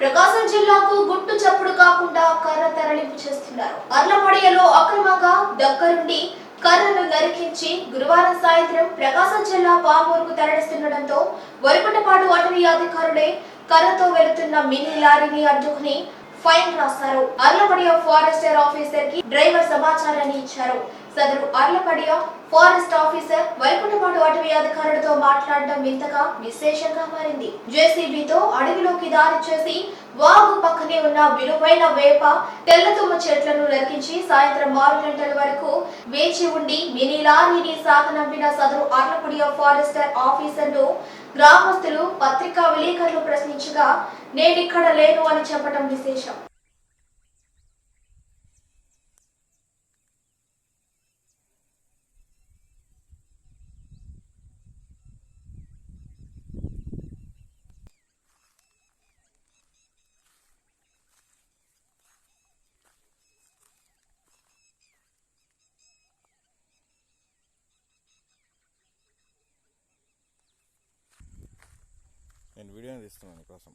ప్రకాశం జిల్లాకు గుట్టు చప్పుడు కాకుండా కర్ర తరలింపు చేస్తున్నారు. అర్లపడియలో అక్రమంగా దగ్గరుండి కర్రను నరికించి గురువారం సాయంత్రం ప్రకాశం జిల్లా పామూరుకు తరలిస్తుండటంతో వరకుటపాడు అటవీ అధికారులే కర్రతో వెళుతున్న మినీ లారీని అడ్డుకుని ఫైన్ రాశారు. అర్లపడియ ఫారెస్టర్ ఆఫీసర్కి డ్రైవర్ సమాచారాన్ని ఇచ్చారు. సదరు అర్లపడియ ఫారెస్ట్ ఆఫీసర్ వైకుంఠపాడు అటవీ అధికారులతో మాట్లాడడం వింతగా విశేషంగా మారింది. జేసీబీతో అడవిలోకి దారి చేసి వాగు పక్కనే ఉన్న విలువైన వేప తెల్లతుమ్మ చెట్లను నరికించి సాయంత్రం ఆరు గంటల వరకు వేచి ఉండి మినీ లారీని సాగనంపిన సదరు అర్లపడియ ఫారెస్టర్ ఆఫీసర్ను గ్రామస్తులు పత్రికా విలేకరులు ప్రశ్నించగా నేనిక్కడ లేను అని చెప్పడం విశేషం. నేను వీడియోని తీస్తున్నాను కోసం.